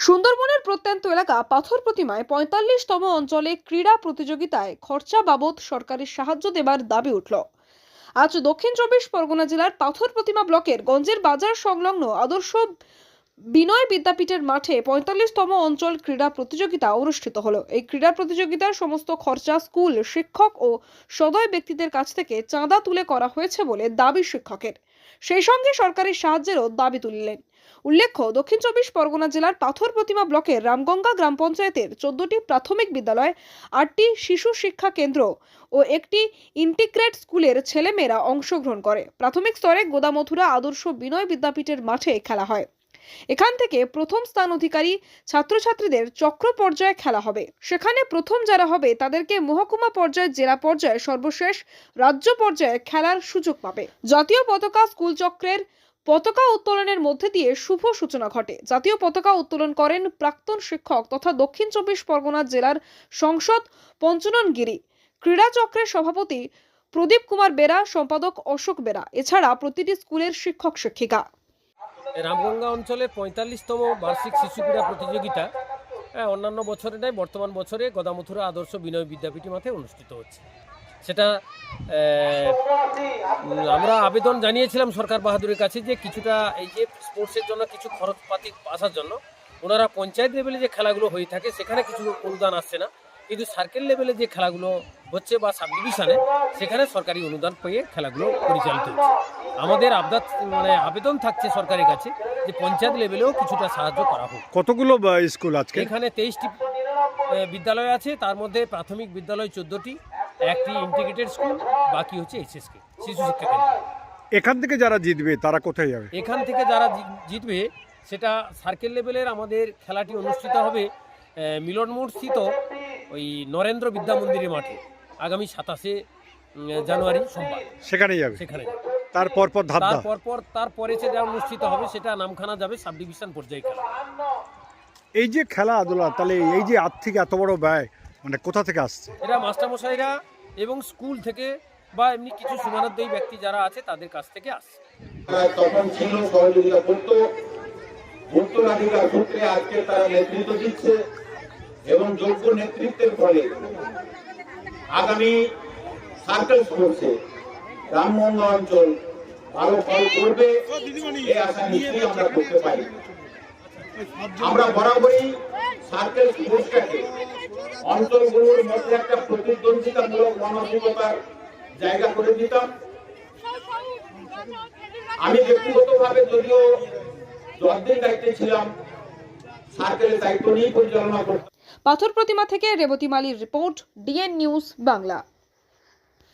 সুন্দরবনের প্রত্যন্ত এলাকা পাথর প্রতিমায় পঁয়তাল্লিশতম অঞ্চলে ক্রীড়া প্রতিযোগিতায় খরচা বাবদ সরকারের সাহায্য দেবার দাবি উঠল। আজ দক্ষিণ চব্বিশ পরগনা জেলার পাথর প্রতিমা ব্লকের গঞ্জের বাজার সংলগ্ন আদর্শ বিনয় বিদ্যাপীঠের মাঠে পঁয়তাল্লিশতম অঞ্চল ক্রীড়া প্রতিযোগিতা অনুষ্ঠিত হলো। এই ক্রীড়া প্রতিযোগিতার সমস্ত খরচা স্কুল, শিক্ষক ও সদয় ব্যক্তিদের কাছ থেকে চাঁদা তুলে করা হয়েছে বলে দাবি শিক্ষকের। সেই সঙ্গে সরকারি সাহায্যেরও দাবি তুললেন। উল্লেখ্য, দক্ষিণ চব্বিশ পরগনা জেলার পাথর প্রতিমা ব্লকের রামগঙ্গা গ্রাম পঞ্চায়েতের চোদ্দটি প্রাথমিক বিদ্যালয়, আটটি শিশু শিক্ষা কেন্দ্র ও একটি ইন্টিগ্রেট স্কুলের ছেলেমেয়েরা অংশগ্রহণ করে। প্রাথমিক স্তরে গোদামথুরা আদর্শ বিনয় বিদ্যাপীঠের মাঠে খেলা হয়। এখান থেকে প্রথম স্থান অধিকারী ছাত্রছাত্রীদের চক্র পর্যায়ে খেলা হবে। সেখানে প্রথম যারা হবে, তাদেরকে মহকুমা পর্যায়ে, জেলা পর্যায়ে, সর্বশেষ রাজ্য পর্যায়ে খেলার সুযোগ পাবে। জাতীয় পতাকা স্কুল চক্রের পতাকা উত্তোলনের মধ্যে দিয়ে শুভ সূচনা ঘটে। জাতীয় পতাকা উত্তোলন করেন প্রাক্তন শিক্ষক তথা দক্ষিণ চব্বিশ পরগনা জেলার সংসদ পঞ্চনন গিরি। ক্রীড়া চক্রের সভাপতি প্রদীপ কুমার বেরা সম্পাদক অশোক বেরা। এছাড়া প্রতিটি স্কুলের শিক্ষক শিক্ষিকা। রামগঙ্গা অঞ্চলে পঁয়তাল্লিশতম বার্ষিক শিশু ক্রীড়া প্রতিযোগিতা হ্যাঁ, অন্যান্য বছরে নয় বর্তমান বছরে গদামথুরা আদর্শ বিনয় বিদ্যাপীঠ মাঠে অনুষ্ঠিত হচ্ছে। সেটা আমরা আবেদন জানিয়েছিলাম সরকার বাহাদুরের কাছে যে কিছুটা এই যে স্পোর্টসের জন্য কিছু খরচপাতি আসার জন্য ওনারা পঞ্চায়েত লেভেলে যে খেলাগুলো হয়ে থাকে সেখানে কিছু অনুদান আসছে না। কিন্তু সার্কেল লেভেলে যে খেলাগুলো হচ্ছে বা সাব ডিভিশনে সেখানে সরকারি অনুদান পেয়ে খেলাগুলো পরিচালিত হচ্ছে। আমাদের আবদার মানে আবেদন থাকছে সরকারের কাছে যে পঞ্চায়েত লেভেলেও কিছুটা সাহায্য করা হোক। কতগুলো বা, স্কুল আজকে? এখানে তেইশটি বিদ্যালয় আছে তার মধ্যে প্রাথমিক বিদ্যালয় চোদ্দোটি একটি ইন্টিগ্রেটেড স্কুল বাকি হচ্ছে এইচএসকে শিশু শিক্ষা কেন্দ্র। এখান থেকে যারা জিতবে তারা কোথায় যাবে? এখান থেকে যারা জিতবে সেটা সার্কেল লেভেলের আমাদের খেলাটি অনুষ্ঠিত হবে মিলন মোড় স্থিত ওই নরেন্দ্র বিদ্যা মন্দিরের মাঠে আগামী সাতাশে জানুয়ারি সোমবার। সেখানে যাবে? সেখানে তারপর পর ধাপ তারপর পর তারপরে সেটা অনুষ্ঠিত হবে সেটা নামখানা যাবে সাব ডিভিশন পর্যায়ে খেলা। এই যে খেলা আদোলা তাহলে এই যে আর্থিক এত বড় ব্যয় মানে কোথা থেকে আসছে? এটা মাস্টারমশাইরা এবং স্কুল থেকে বা এমনি কিছু সমানাধ্যায়ী ব্যক্তি যারা আছে, তাদের কাছ থেকে আসছে। তখন ছিল সহযোগিতা করতো উত্তরাধিকার সূত্রে আজকে তারা নেতৃত্ব দিচ্ছে এবং যোগ্য নেতৃত্বের ফলে আগামী সার্কেল স্পোর্টসে রামগঙ্গা অঞ্চল ভালো ফল করবে, এই আশা নিশ্চয়ই আমরা করতে পারি। আমরা বরাবরই সার্কেল স্পোর্টসটাকে অঞ্চলগুলোর মধ্যে একটা মানসিকতার জায়গা করে দিতাম। আমি যদিও দায়িত্বে ছিলাম, সার্কেলের দায়িত্ব নিয়েই পরিচালনা করতাম। পাথর প্রতিমা থেকে রেবতী মালির রিপোর্ট, ডিএন নিউজ বাংলা।